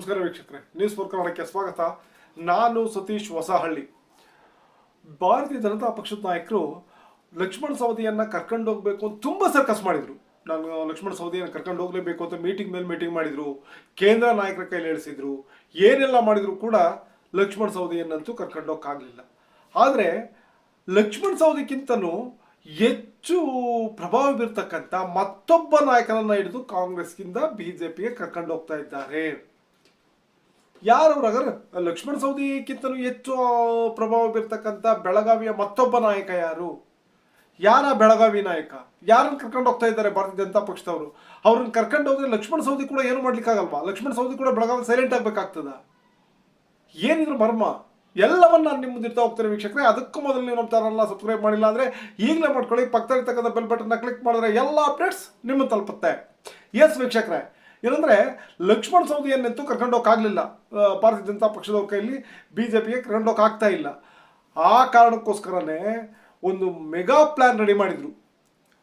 ನಮಸ್ಕಾರ ವೀಕ್ಷಕರೇ news four ಕನ್ನಡಕ್ಕೆ ಸ್ವಾಗತ. ನಾನು ಸತೀಶ್ ಹೊಸಹಳ್ಳಿ. ಭಾರತೀಯ ಜನತಾ ಪಕ್ಷದ ನಾಯಕರು ಲಕ್ಷ್ಮಣ ಸವದಿಯನ್ನ ಕರ್ಕೊಂಡು ಹೋಗಬೇಕು ಅಂತ ತುಂಬ ಸರ್ಕಸ್ ಮಾಡಿದ್ರು. ನಾನು ಲಕ್ಷ್ಮಣ ಸವದಿಯನ್ನು ಕರ್ಕೊಂಡು ಹೋಗಲೇಬೇಕು ಅಂತ ಮೀಟಿಂಗ್ ಮೇಲೆ ಮೀಟಿಂಗ್ ಮಾಡಿದ್ರು, ಕೇಂದ್ರ ನಾಯಕರ ಕೈಲಿ ಹೇಳಿಸಿದ್ರು, ಏನೆಲ್ಲ ಮಾಡಿದರೂ ಕೂಡ ಲಕ್ಷ್ಮಣ ಸವದಿಯನ್ನಂತೂ ಕರ್ಕೊಂಡು ಹೋಗಕ್ಕಾಗಲಿಲ್ಲ ಆದರೆ ಲಕ್ಷ್ಮಣ ಸವದಿಕ್ಕಿಂತನೂ ಹೆಚ್ಚು ಪ್ರಭಾವ ಬೀರ್ತಕ್ಕಂಥ ಮತ್ತೊಬ್ಬ ನಾಯಕನನ್ನ ಹಿಡಿದು ಕಾಂಗ್ರೆಸ್ಗಿಂದ ಬಿಜೆಪಿಗೆ ಕರ್ಕೊಂಡು ಹೋಗ್ತಾ ಇದ್ದಾರೆ. ಯಾರು ಹಾಗಾದ್ರೆ ಲಕ್ಷ್ಮಣ ಸವದಿಕ್ಕಿಂತಲೂ ಹೆಚ್ಚು ಪ್ರಭಾವ ಬೀರ್ತಕ್ಕಂಥ ಬೆಳಗಾವಿಯ ಮತ್ತೊಬ್ಬ ನಾಯಕ ಯಾರು? ಯಾರ ಬೆಳಗಾವಿ ನಾಯಕ? ಯಾರನ್ನು ಕರ್ಕೊಂಡು ಹೋಗ್ತಾ ಇದ್ದಾರೆ ಭಾರತೀಯ ಜನತಾ ಪಕ್ಷದವರು? ಅವ್ರನ್ನ ಕರ್ಕೊಂಡು ಹೋದ್ರೆ ಲಕ್ಷ್ಮಣ ಸೌದಿ ಕೂಡ ಏನು ಮಾಡ್ಲಿಕ್ಕಾಗಲ್ವಾ? ಲಕ್ಷ್ಮಣ ಸೌದಿ ಕೂಡ ಬೆಳಗಾವಿ ಸೈಲೆಂಟ್ ಆಗ್ಬೇಕಾಗ್ತದ? ಏನಿದ್ರು ಮರ್ಮ? ಎಲ್ಲವನ್ನ ನಾನು ನಿಮ್ಮ ಮುಂದಿರ್ತಾ ಹೋಗ್ತಾರೆ ವೀಕ್ಷಕರೇ. ಅದಕ್ಕೂ ಮೊದಲು ನೀವು ನಮ್ಮ ಚಾನಲ್ನ ಸಬ್ಸ್ಕ್ರೈಬ್ ಮಾಡಿಲ್ಲ ಅಂದರೆ ಈಗಲೇ ಮಾಡ್ಕೊಳ್ಳಿ. ಪಕ್ಕದಲ್ಲಿರ್ತಕ್ಕಂಥ ಬೆಲ್ ಬಟನ್ನ ಕ್ಲಿಕ್ ಮಾಡಿದ್ರೆ ಎಲ್ಲ ಅಪ್ಡೇಟ್ಸ್ ನಿಮ್ಮ ತಲುಪುತ್ತೆ. ಎಸ್ ವೀಕ್ಷಕರೇ. ಏನಂದ್ರೆ, ಲಕ್ಷ್ಮಣ ಸವದಿಯನ್ನಂತೂ ಕರ್ಕೊಂಡು ಹೋಗಕ್ಕಾಗಲಿಲ್ಲ. ಭಾರತೀಯ ಜನತಾ ಪಕ್ಷದ ಕೈಯಲ್ಲಿ ಬಿ ಜೆ ಪಿಗೆ ಕರ್ಕೊಂಡು ಹೋಗಕ್ಕಾಗ್ತಾ ಇಲ್ಲ. ಆ ಕಾರಣಕ್ಕೋಸ್ಕರನೇ ಒಂದು ಮೆಗಾ ಪ್ಲಾನ್ ರೆಡಿ ಮಾಡಿದ್ರು.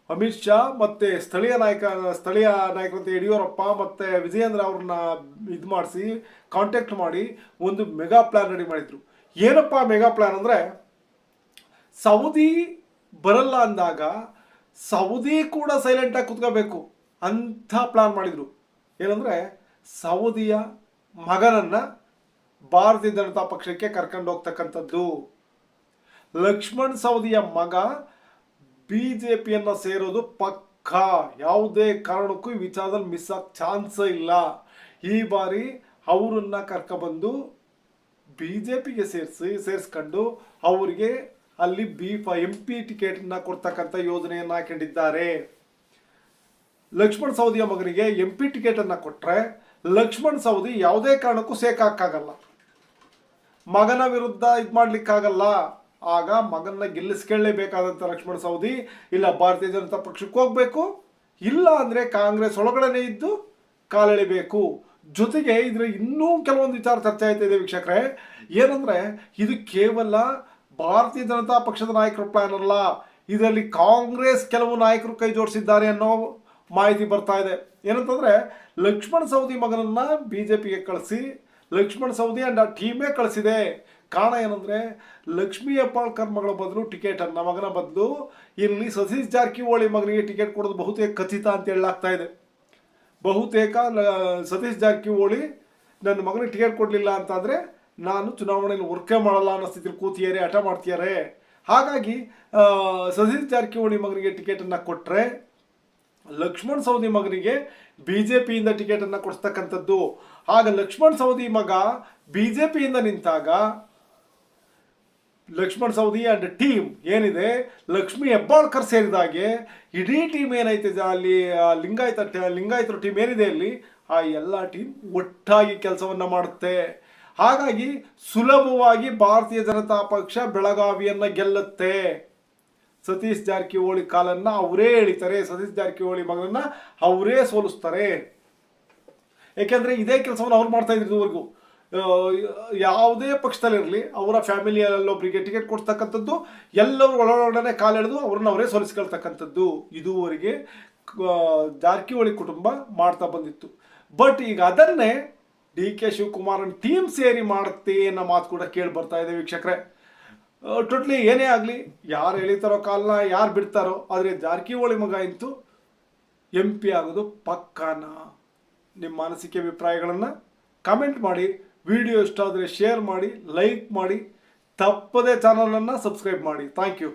ಅಮಿತ್ ಶಾ ಮತ್ತೆ ಸ್ಥಳೀಯ ನಾಯಕ, ಸ್ಥಳೀಯ ನಾಯಕರಂತೆ ಯಡಿಯೂರಪ್ಪ ಮತ್ತೆ ವಿಜಯೇಂದ್ರ ಅವ್ರನ್ನ ಇದು ಮಾಡಿಸಿ ಕಾಂಟ್ಯಾಕ್ಟ್ ಮಾಡಿ ಒಂದು ಮೆಗಾ ಪ್ಲಾನ್ ರೆಡಿ ಮಾಡಿದ್ರು. ಏನಪ್ಪ ಮೆಗಾ ಪ್ಲಾನ್ ಅಂದರೆ ಸೌದಿ ಬರಲ್ಲ ಅಂದಾಗ ಸೌದಿ ಕೂಡ ಸೈಲೆಂಟಾಗಿ ಕುತ್ಕೋಬೇಕು ಅಂಥ ಪ್ಲಾನ್ ಮಾಡಿದ್ರು. ಏನಂದರೆ ಸೌದಿಯ ಮಗನನ್ನ ಭಾರತೀಯ ಜನತಾ ಪಕ್ಷಕ್ಕೆ ಕರ್ಕೊಂಡು ಹೋಗ್ತಕ್ಕಂಥದ್ದು. ಲಕ್ಷ್ಮಣ್ ಸೌದಿಯ ಮಗ ಬಿ ಜೆ ಸೇರೋದು ಪಕ್ಕ. ಯಾವುದೇ ಕಾರಣಕ್ಕೂ ಈ ವಿಚಾರದಲ್ಲಿ ಮಿಸ್ ಆಗ ಚಾನ್ಸ್ ಇಲ್ಲ. ಈ ಬಾರಿ ಅವರನ್ನ ಕರ್ಕೊಬಂದು ಬಿ ಜೆ ಪಿಗೆ ಸೇರಿಸಿ, ಸೇರಿಸ್ಕೊಂಡು ಅವರಿಗೆ ಅಲ್ಲಿ ಬಿ ಎಂ ಪಿ ಟಿಕೆಟನ್ನು ಕೊಡ್ತಕ್ಕಂಥ ಯೋಜನೆಯನ್ನು ಹಾಕೊಂಡಿದ್ದಾರೆ. ಲಕ್ಷ್ಮಣ್ ಸವದಿಯ ಮಗನಿಗೆ ಎಂ ಪಿ ಟಿಕೆಟನ್ನು ಕೊಟ್ಟರೆ ಲಕ್ಷ್ಮಣ್ ಸವದಿ ಯಾವುದೇ ಕಾರಣಕ್ಕೂ ಸೇಕಾಕ್ಕಾಗಲ್ಲ ಮಗನ ವಿರುದ್ಧ ಇದು ಮಾಡ್ಲಿಕ್ಕಾಗಲ್ಲ. ಆಗ ಮಗನ್ನ ಗೆಲ್ಲಿಸ್ಕೊಳ್ಳೇಬೇಕಾದಂಥ ಲಕ್ಷ್ಮಣ ಸವದಿ, ಇಲ್ಲ ಭಾರತೀಯ ಜನತಾ ಪಕ್ಷಕ್ಕೆ ಹೋಗ್ಬೇಕು, ಇಲ್ಲ ಅಂದರೆ ಕಾಂಗ್ರೆಸ್ ಒಳಗಡೆನೆ ಇದ್ದು ಕಾಲೆಳಿಬೇಕು. ಜೊತೆಗೆ ಇದ್ರ ಇನ್ನೂ ಕೆಲವೊಂದು ವಿಚಾರ ಚರ್ಚೆ ಆಯ್ತಾ ಇದೆ ವೀಕ್ಷಕರೇ. ಏನಂದ್ರೆ, ಇದು ಕೇವಲ ಭಾರತೀಯ ಜನತಾ ಪಕ್ಷದ ನಾಯಕರ ಪ್ಲಾನ್ ಅಲ್ಲ. ಇದರಲ್ಲಿ ಕಾಂಗ್ರೆಸ್ ಕೆಲವು ನಾಯಕರು ಕೈ ಜೋಡಿಸಿದ್ದಾರೆ ಅನ್ನೋ ಮಾಹಿತಿ ಬರ್ತಾ ಇದೆ. ಏನಂತಂದ್ರೆ, ಲಕ್ಷ್ಮಣ ಸವದಿ ಮಗನನ್ನ ಪಿಗೆ ಕಳಿಸಿ, ಲಕ್ಷ್ಮಣ ಸವದಿ ಅಂಡ್ ಆ ಟೀಮೇ ಕಳಿಸಿದೆ. ಕಾರಣ ಏನಂದ್ರೆ, ಲಕ್ಷ್ಮೀ ಹೆಬ್ಬಾಳ್ಕರ್ ಮಗಳ ಬದಲು ಟಿಕೆಟನ್ನು ಮಗನ ಬದಲು ಇಲ್ಲಿ ಸತೀಶ್ ಜಾರಕಿಹೊಳಿ ಮಗನಿಗೆ ಟಿಕೆಟ್ ಕೊಡೋದು ಬಹುತೇಕ ಖಚಿತ ಅಂತ ಹೇಳಲಾಗ್ತಾ ಇದೆ. ಬಹುತೇಕ ಸತೀಶ್ ಜಾರಕಿಹೊಳಿ ನನ್ನ ಮಗನಿಗೆ ಟಿಕೆಟ್ ಕೊಡಲಿಲ್ಲ ಅಂತಂದರೆ, ನಾನು ಚುನಾವಣೆಯಲ್ಲಿ ವರ್ಕೆ ಮಾಡಲ್ಲ ಅನ್ನೋ ಸ್ಥಿತಿಲಿ ಕೂತಿಯಾರೆ, ಹಠ ಮಾಡ್ತಿದ್ದಾರೆ ಹಾಗಾಗಿ ಸತೀಶ್ ಜಾರಕಿಹೊಳಿ ಮಗನಿಗೆ ಟಿಕೆಟನ್ನು ಕೊಟ್ಟರೆ ಲಕ್ಷ್ಮಣ್ ಸವದಿ ಮಗನಿಗೆ ಬಿ ಜೆ ಪಿಯಿಂದ ಟಿಕೆಟನ್ನು ಕೊಡಿಸ್ತಕ್ಕಂಥದ್ದು. ಆಗ ಲಕ್ಷ್ಮಣ್ ಸವದಿ ಮಗ ಬಿ ಜೆ ಪಿಯಿಂದ ನಿಂತಾಗ ಲಕ್ಷ್ಮಣ್ ಸವದಿ ಅಂಡ್ ಟೀಮ್ ಏನಿದೆ, ಲಕ್ಷ್ಮಿ ಹೆಬ್ಬಾಳ್ಕರ್ ಸೇರಿದಾಗೆ, ಇಡೀ ಟೀಮ್ ಏನೈತೆ ಅಲ್ಲಿ ಲಿಂಗಾಯತ ಲಿಂಗಾಯತರ ಟೀಮ್ ಏನಿದೆ ಅಲ್ಲಿ, ಆ ಎಲ್ಲ ಟೀಮ್ ಒಟ್ಟಾಗಿ ಕೆಲಸವನ್ನ ಮಾಡುತ್ತೆ. ಹಾಗಾಗಿ ಸುಲಭವಾಗಿ ಭಾರತೀಯ ಜನತಾ ಪಕ್ಷ ಬೆಳಗಾವಿಯನ್ನ ಗೆಲ್ಲುತ್ತೆ. ಸತೀಶ್ ಜಾರಕಿಹೊಳಿ ಕಾಲನ್ನ ಅವರೇ ಎಳಿತಾರೆ, ಸತೀಶ್ ಜಾರಕಿಹೊಳಿ ಮಗನನ್ನ ಅವರೇ ಸೋಲಿಸ್ತಾರೆ. ಯಾಕೆಂದ್ರೆ ಇದೇ ಕೆಲಸವನ್ನು ಅವ್ರು ಮಾಡ್ತಾ ಇದ್ರು ಇದುವರೆಗೂ. ಯಾವುದೇ ಪಕ್ಷದಲ್ಲಿರಲಿ, ಅವರ ಫ್ಯಾಮಿಲಿಯಲ್ಲೊಬ್ಬರಿಗೆ ಟಿಕೆಟ್ ಕೊಡ್ತಕ್ಕಂಥದ್ದು, ಎಲ್ಲರೂ ಒಳಗಡೆ ಕಾಲೆಳೆದು ಅವ್ರನ್ನ ಅವರೇ ಸೋಲಿಸ್ಕೊಳ್ತಕ್ಕಂಥದ್ದು ಇದುವರೆಗೆ ಜಾರಕಿಹೊಳಿ ಕುಟುಂಬ ಮಾಡ್ತಾ ಬಂದಿತ್ತು. ಬಟ್ ಈಗ ಅದನ್ನೇ ಡಿ ಕೆ ಶಿವಕುಮಾರನ್ ಟೀಮ್ ಸೇರಿ ಮಾಡುತ್ತೆ ಅನ್ನೋ ಮಾತು ಕೂಡ ಕೇಳಿ ಬರ್ತಾ ಇದೆ ವೀಕ್ಷಕರೇ. ಟೋಟ್ಲಿ ಏನೇ ಆಗಲಿ, ಯಾರು ಎಳಿತಾರೋ ಕಾಲನ್ನ ಯಾರು ಬಿಡ್ತಾರೋ, ಆದರೆ ಜಾರಕಿಹೊಳಿ ಮಗ ಇಂತೂ ಎಂ ಪಿ ಆಗೋದು ಪಕ್ಕಾನ. ನಿಮ್ಮ ಮಾನಸಿಕ ಅಭಿಪ್ರಾಯಗಳನ್ನು ಕಮೆಂಟ್ ಮಾಡಿ ವಿಡಿಯೋ ಇಷ್ಟ ಆದರೆ ಶೇರ್ ಮಾಡಿ ಲೈಕ್ ಮಾಡಿ, ತಪ್ಪದೇ ಚಾನಲನ್ನು ಸಬ್ಸ್ಕ್ರೈಬ್ ಮಾಡಿ. Thank you